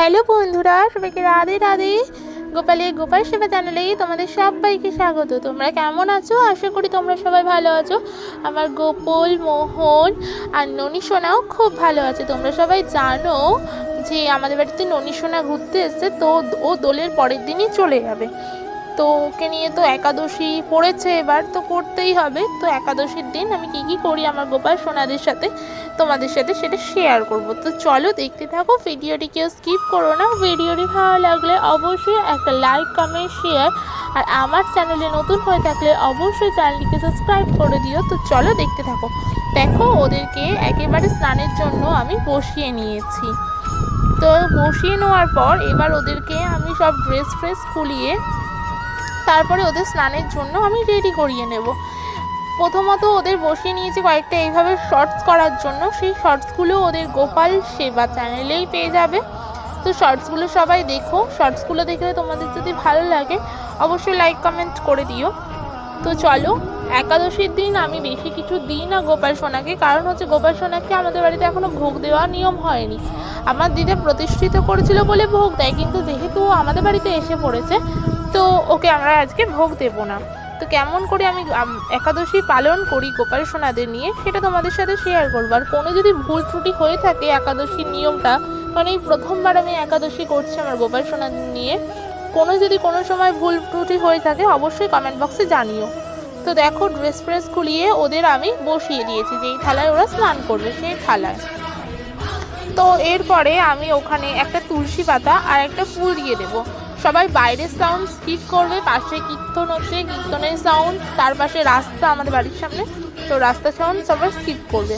Hello বন্ধুরা, সবাইকে রাধে রাধে। গোপালের গোপাল সেবা চ্যানেলে তোমাদের সবাইকে স্বাগত। তোমরা কেমন আছো? আশা করি তোমরা সবাই ভালো আছো। আমার গোপাল, মোহন আর ননী সোনাও খুব ভালো আছে। তোমরা সবাই জানো যে আমাদের বাড়িতে ননী সোনা ঘুরতে এসছে, তো ও দোলের পরের দিনই চলে যাবে। তো ওকে নিয়ে তো একাদশী পড়েছে এবার, তো করতেই হবে। তো একাদশীর দিন আমি কি কি করি আমার গোপাল সোনাদের সাথে? তোমাদের সাথে সেটা শেয়ার করব। তো চলো দেখতে থাকো ভিডিওটি কেউ স্কিপ করো না। ভিডিওটি ভালো লাগলে অবশ্যই একটা লাইক কমেন্ট শেয়ার আর আমার চ্যানেলে নতুন হয়ে থাকলে অবশ্যই চ্যানেলটিকে সাবস্ক্রাইব করে দিও। তো চলো দেখতে থাকো। দেখো, ওদেরকে একেবারে স্নানের জন্য আমি বসিয়ে নিয়েছি। তো বসিয়ে নেওয়ার পর এবার ওদেরকে আমি সব ড্রেস ফ্রেস খুলিয়ে তারপরে ওদের স্নানের জন্য আমি রেডি করিয়ে নেব। প্রথমত ওদের বসিয়ে নিয়েছি কয়েকটা এইভাবে শর্টস করার জন্য। সেই শর্টসগুলো ওদের গোপাল সেবা চ্যানেলেই পেয়ে যাবে। তো শর্টসগুলো সবাই দেখো। শর্টসগুলো দেখলে তোমাদের যদি ভালো লাগে, অবশ্যই লাইক কমেন্ট করে দিও। তো চলো, একাদশীর দিন আমি বেশি কিছু দিই না গোপাল সোনাকে, কারণ হচ্ছে গোপাল সোনাকে আমাদের বাড়িতে এখনও ভোগ দেওয়া নিয়ম হয়নি। আমার দিদা প্রতিষ্ঠিত করেছিল বলে ভোগ দেয়, কিন্তু যেহেতু আমাদের বাড়িতে এসে পড়েছে, তো ওকে আমরা আজকে ভোগ দেবো না। তো কেমন করে আমি একাদশী পালন করি গোপাল সোনাদের নিয়ে, সেটা তোমাদের সাথে শেয়ার করব। আর কোনো যদি ভুল ত্রুটি হয়ে থাকে একাদশীর নিয়মটা কারণ এই প্রথমবার আমি একাদশী করছি আমার গোপাল সোনাদের নিয়ে, কোনো যদি কোনো সময় ভুল ত্রুটি হয়ে থাকে অবশ্যই কমেন্ট বক্সে জানিও। তো দেখো ড্রেস ফ্রেস খুলিয়ে ওদের আমি বসিয়ে দিয়েছি, যেই থালায় ওরা স্নান করবে, সেই থালায়। তো এরপরে আমি ওখানে একটা তুলসী পাতা আর একটা ফুল দিয়ে দেবো। সবাই বাইরের সাউন্ড স্কিপ করবে, পাশে কীর্তন হচ্ছে, কীর্তনের সাউন্ড তার পাশে রাস্তা আমাদের বাড়ির সামনে। তো রাস্তা সাউন্ড সবাই স্কিপ করবে।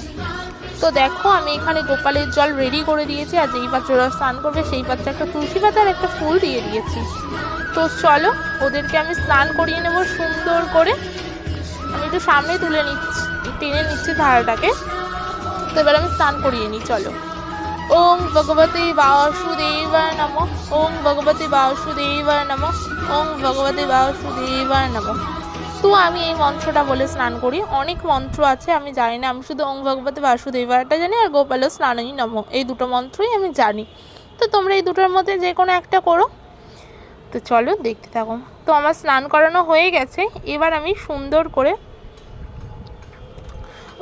তো দেখো, আমি এখানে গোপালের জল রেডি করে দিয়েছি, আর যেই পাত্রে ওরা স্নান করবে, সেই পাত্রে একটা তুলসী পাতা আর একটা ফুল দিয়ে দিয়েছি। তো চলো, ওদেরকে আমি স্নান করিয়ে নেব সুন্দর করে। আমি একটু সামনে তুলে নিচ্ছি, টেনে নিচ্ছি ধারাটাকে। তো এবার আমি স্নান করিয়ে নিই, চলো। ওং ভগবতে বাসুদেব নম। ওং ভগবতে বাসুদেব নম। ওং ভগবতে বাসুদেব নম। তো আমি এই মন্ত্রটা বলে স্নান করি। অনেক মন্ত্র আছে, আমি জানি না। আমি শুধু ওং ভগবতে বাসুদেবাটা জানি আর গোপাল স্নানই নম। এই দুটো মন্ত্রই আমি জানি। তো তোমরা এই দুটোর মধ্যে যে কোনো একটা করো। তো চলো দেখতে থাকো। তো আমার স্নান করানো হয়ে গেছে। এবার আমি সুন্দর করে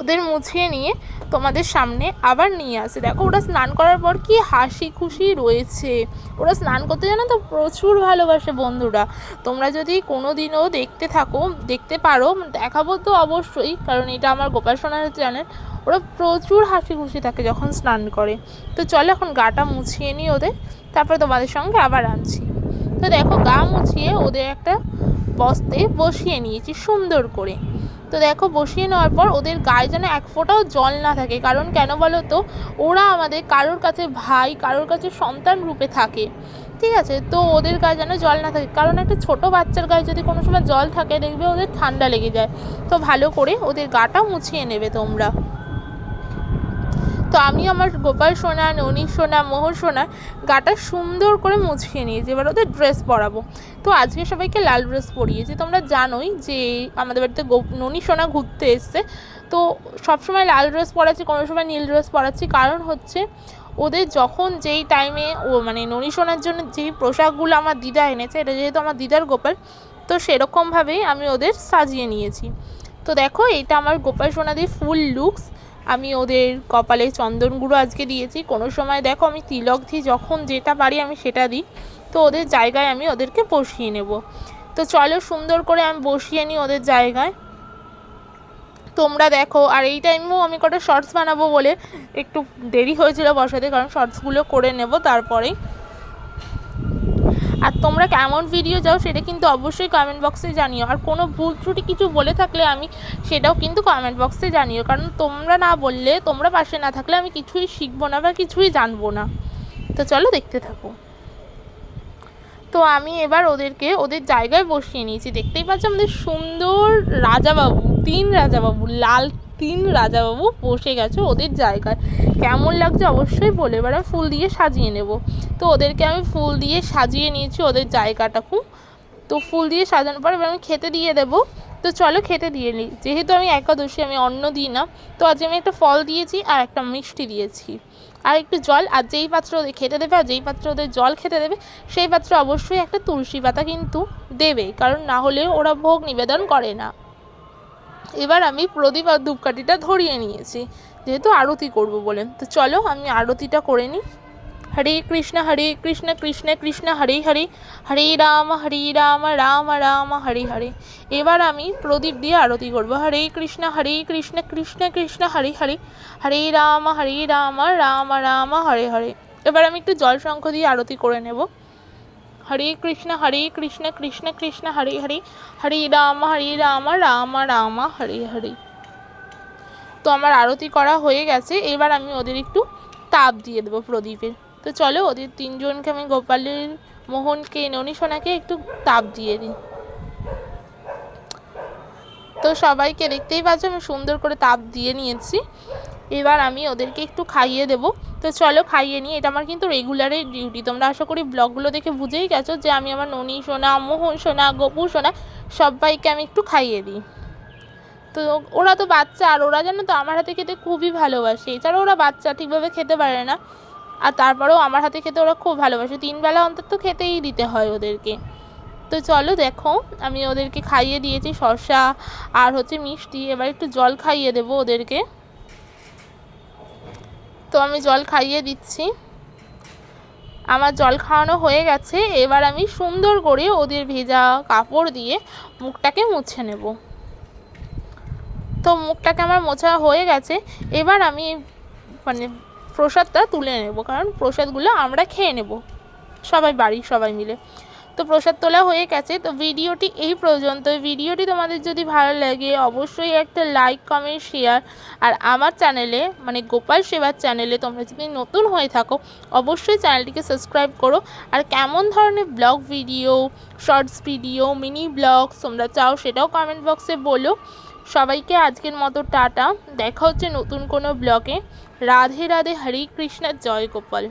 ওদের মুছিয়ে নিয়ে তোমাদের সামনে আবার নিয়ে আসে। দেখো, ওরা স্নান করার পর কি হাসি খুশি রয়েছে। ওরা স্নান করতে জানো তো প্রচুর ভালোবাসে বন্ধুরা। তোমরা যদি কোনো দিনও দেখতে থাকো, দেখতে পারো, দেখাবো তো অবশ্যই, কারণ এটা আমার গোপাল সোনার চ্যানেল ওরা প্রচুর হাসি খুশি থাকে যখন স্নান করে। তো চলো এখন গাটা মুছিয়ে নিই ওদের, তারপরে তোমাদের সঙ্গে আবার আনছি। তো দেখো গা মুছিয়ে ওদের একটা বস্তে বসিয়ে নিয়েছি সুন্দর করে। তো দেখো, বসিয়ে নেওয়ার পর ওদের গায়ে যেন এক ফোঁটাও জল না থাকে। কারণ কেন বলো তো, ওরা আমাদের কারোর কাছে ভাই, কারোর কাছে সন্তান রূপে থাকে। ঠিক আছে? তো ওদের গায়ে যেন জল না থাকে। কারণ একটা ছোট বাচ্চার গায়ে যদি কোনো সময় জল থাকে, দেখবে ওদের ঠান্ডা লেগে যায়। তো ভালো করে ওদের গাটা মুছিয়ে নেবে তোমরা। তো আমি আমার গোপাল সোনা, ননী সোনা, মোহর সোনা গাটা সুন্দর করে মুছিয়ে নিয়েছি। এবার ওদের ড্রেস পরাবো। তো আজকে সবাইকে লাল ড্রেস পরিয়েছি। তোমরা জানোই যে আমাদের বাড়িতে ননী সোনা ঘুরতে এসছে। তো সবসময় লাল ড্রেস পরাচ্ছি, কোনো সময় নীল ড্রেস পরাচ্ছি। কারণ হচ্ছে ওদের যখন যেই টাইমে ও মানে ননী সোনার জন্য যেই পোশাকগুলো আমার দিদা এনেছে, এটা যেহেতু আমার দিদার গোপাল, তো সেরকমভাবেই আমি ওদের সাজিয়ে নিয়েছি। তো দেখো, এটা আমার গোপাল সোনাদের ফুল লুকস আমি ওদের কপালে চন্দন গুঁড়ো আজকে দিয়েছি। কোনো সময় দেখো আমি তিলক দিই, যখন যেটা পারি আমি সেটা দিই। তো ওদের জায়গায় আমি ওদেরকে বসিয়ে নেব। তো চলো সুন্দর করে আমি বসিয়ে নিই ওদের জায়গায়। তোমরা দেখো, আর এই টাইমেও আমি কটা শর্টস বানাবো বলে একটু দেরি হয়েছিল বসাতে, কারণ শর্টসগুলো করে নেব তারপরেই। আর তোমরা কেমন ভিডিও চাও সেটা কিন্তু অবশ্যই কমেন্ট বক্সে জানিও। আর কোনো ভুল ত্রুটি কিছু বলে থাকলে আমি সেটাও কিন্তু কমেন্ট বক্সে জানিও। কারণ তোমরা না বললে, তোমরা পাশে না থাকলে আমি কিছুই শিখব না বা কিছুই জানব না। তো চলো দেখতে থাকো। তো আমি এবার ওদেরকে, ওদের জায়গায় বসিয়ে নিয়েছি। দেখতেই পাচ্ছ আমাদের সুন্দর রাজাবাবু, তিন রাজাবাবু, লাল তিন রাজাবাবু বসে গেছে ওদের জায়গায়। কেমন লাগছে অবশ্যই বলে, এবার আমি ফুল দিয়ে সাজিয়ে নেব। তো ওদেরকে আমি ফুল দিয়ে সাজিয়ে নিয়েছি ওদের জায়গাটা খুব তো ফুল দিয়ে সাজানোর পর এবার আমি খেতে দিয়ে দেবো। তো চলো খেতে দিয়ে নিই যেহেতু আমি একাদশী, আমি অন্ন দিই না, তো আজ আমি একটা ফল দিয়েছি আর একটা মিষ্টি দিয়েছি। আর একটু জল, আর যেই পাত্র ওদের খেতে দেবে আর যেই পাত্র ওদের জল খেতে দেবে, সেই পাত্রে অবশ্যই একটা তুলসী পাতা কিন্তু দেবে, কারণ না হলে ওরা ভোগ নিবেদন করে না। এবার আমি প্রদীপ আর ধূপকাঠিটা ধরিয়ে নিয়েছি, যেহেতু আরতি করব বলে। তো চলো আমি আরতিটা করে নিই। হরে কৃষ্ণ হরে কৃষ্ণ কৃষ্ণ কৃষ্ণ, হরে হরে। হরে রাম হরে রাম রাম রাম, হরে হরে। এবার আমি প্রদীপ দিয়ে আরতি করব। হরে কৃষ্ণ হরে কৃষ্ণ কৃষ্ণ কৃষ্ণ, হরে হরে। হরে রাম হরে রাম রাম রাম, হরে হরে। এবার আমি একটু জল শঙ্খ দিয়ে আরতি করে নেব। হরে কৃষ্ণ হরে কৃষ্ণ কৃষ্ণ কৃষ্ণ, হরে হরে। হরে রাম হরে রাম রাম রাম, হরে হরে। তো আমার আরতি করা হয়ে গেছে। এবার আমি ওদের একটু তাপ দিয়ে দেবো প্রদীপের। তো চলো ওদের তিনজনকে আমি গোপালের, মোহনকে, ননী সোনাকে একটু তাপ দিয়ে দিই। তো সবাইকে দেখতেই পাচ্ছ, আমি সুন্দর করে তাপ দিয়ে নিয়েছি। এবার আমি ওদেরকে একটু খাইয়ে দেব। তো চলো খাইয়ে নিই, এটা আমার কিন্তু রেগুলারের ডিউটি তোমরা আশা করি ব্লগগুলো দেখে বুঝেই গেছো যে আমি আমার ননী সোনা, মোহন সোনা, গপু সোনা, সবাইকে আমি একটু খাইয়ে দিই। তো ওরা তো বাচ্চা, আর ওরা জানো তো আমার হাতে খেতে খুবই ভালোবাসে। এছাড়াও ওরা বাচ্চা, ঠিকভাবে খেতে পারে না। আর তারপরেও আমার হাতে খেতে ওরা খুব ভালোবাসে। তিন বেলা অন্তত খেতেই দিতে হয় ওদেরকে। তো চলো দেখো, আমি ওদেরকে খাইয়ে দিয়েছি, শসা আর হচ্ছে মিষ্টি। এবার একটু জল খাইয়ে দেবো ওদেরকে। আমি জল খাইয়ে দিচ্ছি। আমার জল খাওয়ানো হয়ে গেছে। এবার আমি সুন্দর করে ওদের ভেজা কাপড় দিয়ে মুখটাকে মুছে নেব। তো মুখটাকে আমার মোছা হয়ে গেছে। এবার আমি মানে প্রসাদটা তুলে নেব। কারণ প্রসাদগুলো আমরা খেয়ে নেব। সবাই বাড়ির সবাই মিলে। তো প্রসাদ তোলা হয়ে গেছে। তো ভিডিওটি এই পর্যন্ত ভিডিওটি তোমাদের যদি ভালো লাগে, অবশ্যই একটা লাইক কমেন্ট শেয়ার আর আমার চ্যানেলে মানে গোপাল সেবার চ্যানেলে তোমরা যদি নতুন হয়ে থাকো, অবশ্যই চ্যানেলটিকে সাবস্ক্রাইব করো। আর কেমন ধরনের vlog video shorts video mini vlogs তোমরা চাও সেটাও কমেন্ট বক্সে বলো। সবাইকে আজকের মতো টাটা। দেখা হচ্ছে নতুন কোনো ব্লগে রাধে রাধে, হরে কৃষ্ণ, জয় গোপাল।